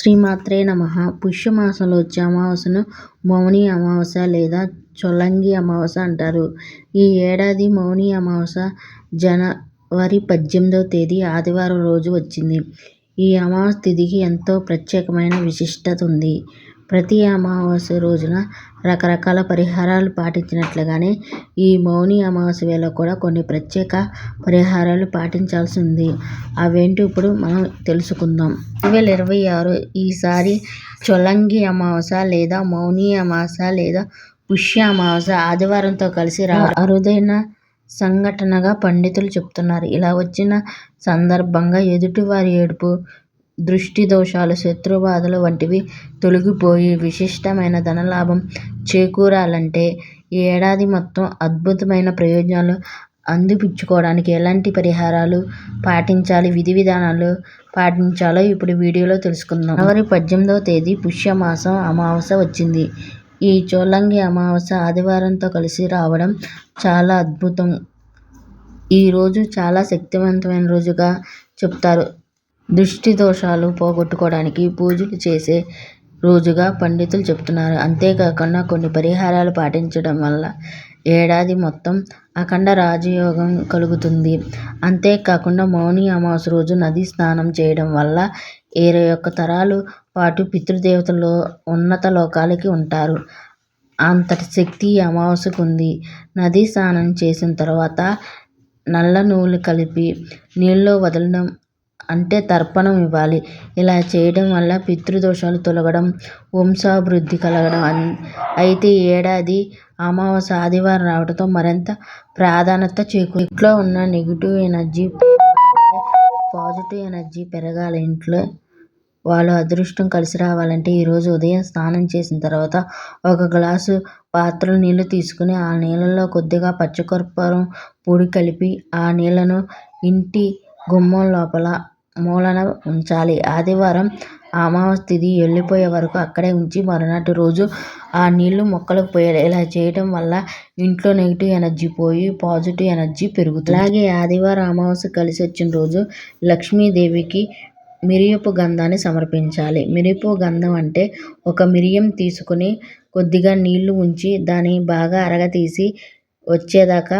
శ్రీమాత్రే నమ పుష్యమాసంలో వచ్చే అమావాస్యను మౌని అమావాస్య లేదా చొల్లంగి అమావాస్య అంటారు. ఈ ఏడాది మౌని అమావాస్య జనవరి పద్దెనిమిదవ తేదీ ఆదివారం రోజు వచ్చింది. ఈ అమావాస్య తిథికి ఎంతో ప్రత్యేకమైన విశిష్టత ఉంది. ప్రతి అమావాస్య రోజున రకరకాల పరిహారాలు పాటించినట్లుగానే ఈ మౌని అమావాస్య వేళ కూడా కొన్ని ప్రత్యేక పరిహారాలు పాటించాల్సి ఉంది. అవేంటి ఇప్పుడు మనం తెలుసుకుందాం. రెండు వేల ఇరవై ఆరు ఈసారి చొల్లంగి అమావాస్య లేదా మౌని అమావాస్య లేదా పుష్య అమావాస్య ఆదివారంతో కలిసి రా అరుదైన సంఘటనగా పండితులు చెబుతున్నారు. ఇలా వచ్చిన సందర్భంగా ఎదుటివారి ఏడుపు, దృష్టి దోషాలు, శత్రుబాధలు వంటివి తొలగిపోయి విశిష్టమైన ధనలాభం చేకూరాలంటే ఈ ఏడాది మొత్తం అద్భుతమైన ప్రయోజనాలు అందిపుచ్చుకోవడానికి ఎలాంటి పరిహారాలు పాటించాలి, విధి విధానాలు పాటించాలో ఇప్పుడు వీడియోలో తెలుసుకుందాం. జనవరి పద్దెనిమిదవ తేదీ పుష్యమాసం అమావాస్య వచ్చింది. ఈ చోళంగి అమావాస్య ఆదివారంతో కలిసి రావడం చాలా అద్భుతం. ఈ రోజు చాలా శక్తివంతమైన రోజుగా చెప్తారు దృష్టి దోషాలు పోగొట్టుకోవడానికి పూజలు చేసే రోజుగా పండితులు చెబుతున్నారు. అంతేకాకుండా కొన్ని పరిహారాలు పాటించడం వల్ల ఏడాది మొత్తం అఖండ రాజయోగం కలుగుతుంది. అంతేకాకుండా మౌని అమావాస్య రోజు నది స్నానం చేయడం వల్ల ఇరవై ఒక్క తరాలు పాటు పితృదేవతలు ఉన్నత లోకాలకి ఉంటారు. అంతటి శక్తి అమావాస్యకు ఉంది. నదీ స్నానం చేసిన తర్వాత నల్ల నువ్వులు కలిపి నీళ్ళలో వదలడం అంటే తర్పణం ఇవ్వాలి. ఇలా చేయడం వల్ల పితృదోషాలు తొలగడం, వంశాభివృద్ధి కలగడం అయితే ఈ ఏడాది అమావాస్య ఆదివారం రావడంతో మరింత ప్రాధాన్యత చేకూరు ఇంట్లో ఉన్న నెగిటివ్ ఎనర్జీ పాజిటివ్ ఎనర్జీ పెరగాలి ఇంట్లో వాళ్ళు అదృష్టం కలిసి రావాలంటే ఈరోజు ఉదయం స్నానం చేసిన తర్వాత ఒక గ్లాసు పాత్రలో నీళ్ళు తీసుకుని ఆ నీళ్ళలో కొద్దిగా పచ్చకర్పూరం పొడి కలిపి ఆ నీళ్ళను ఇంటి గుమ్మం లోపల మూలన ఉంచాలి. ఆదివారం అమావాస్య తిథి వెళ్ళిపోయే వరకు అక్కడే ఉంచి మరునాటి రోజు ఆ నీళ్ళు మొక్కలకు పోయాలి. ఇలా చేయడం వల్ల ఇంట్లో నెగెటివ్ ఎనర్జీ పోయి పాజిటివ్ ఎనర్జీ పెరుగుతుంది. అలాగే ఆదివారం అమావాస్య కలిసి వచ్చిన రోజు లక్ష్మీదేవికి మిరియపు గంధాన్ని సమర్పించాలి. మిరియపు గంధం అంటే ఒక మిరియం తీసుకుని కొద్దిగా నీళ్ళు ఉంచి దాన్ని బాగా అరగదీసి వచ్చేదాకా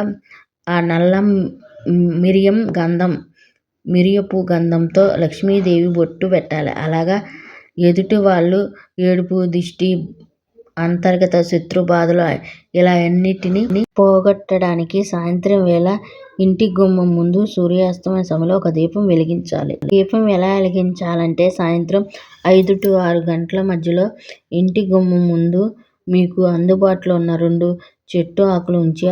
ఆ నల్ల మిరియం గంధం మిరియపు గంధంతో లక్ష్మీదేవి బొట్టు పెట్టాలి. అలాగా ఎదుటి వాళ్ళు ఏడుపు, దిష్టి, అంతర్గత శత్రు బాధలు ఇలా అన్నిటిని పోగొట్టడానికి సాయంత్రం వేళ ఇంటి గుమ్మం ముందు సూర్యాస్తమయ సమయంలో ఒక దీపం వెలిగించాలి. దీపం ఎలా వెలిగించాలంటే సాయంత్రం ఐదు టు ఆరు గంటల మధ్యలో ఇంటి గుమ్మం ముందు మీకు అందుబాటులో ఉన్న రెండు చెట్టు ఆకులు ఉంచి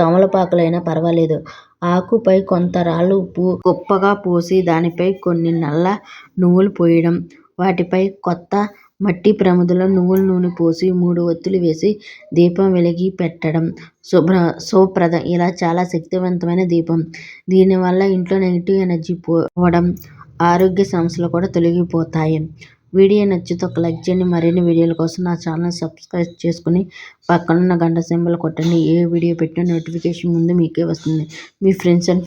తమలపాకులైనా పర్వాలేదు. ఆకుపై కొంత రాళ్ళు కుప్పగా పోసి దానిపై కొన్ని నల్ల నువ్వులు పోయడం, వాటిపై కొత్త మట్టి ప్రమిదలో నువ్వుల నూనె పోసి మూడు ఒత్తులు వేసి దీపం వెలిగి పెట్టడం శుభప్రదం. ఇలా చాలా శక్తివంతమైన దీపం. దీని వల్ల ఇంట్లో నెగెటివ్ ఎనర్జీ పోవడం, ఆరోగ్య సమస్యలు కూడా తొలగిపోతాయి. వీడియో నచ్చితే ఒక లైక్ చేయండి. మరిన్ని వీడియోల కోసం నా ఛానల్ సబ్స్క్రైబ్ చేసుకుని పక్కనున్న గంట సింబల్ కొట్టండి. ఏ వీడియో పెట్టిన నోటిఫికేషన్ ముందు మీకే వస్తుంది. మీ ఫ్రెండ్స్ అండ్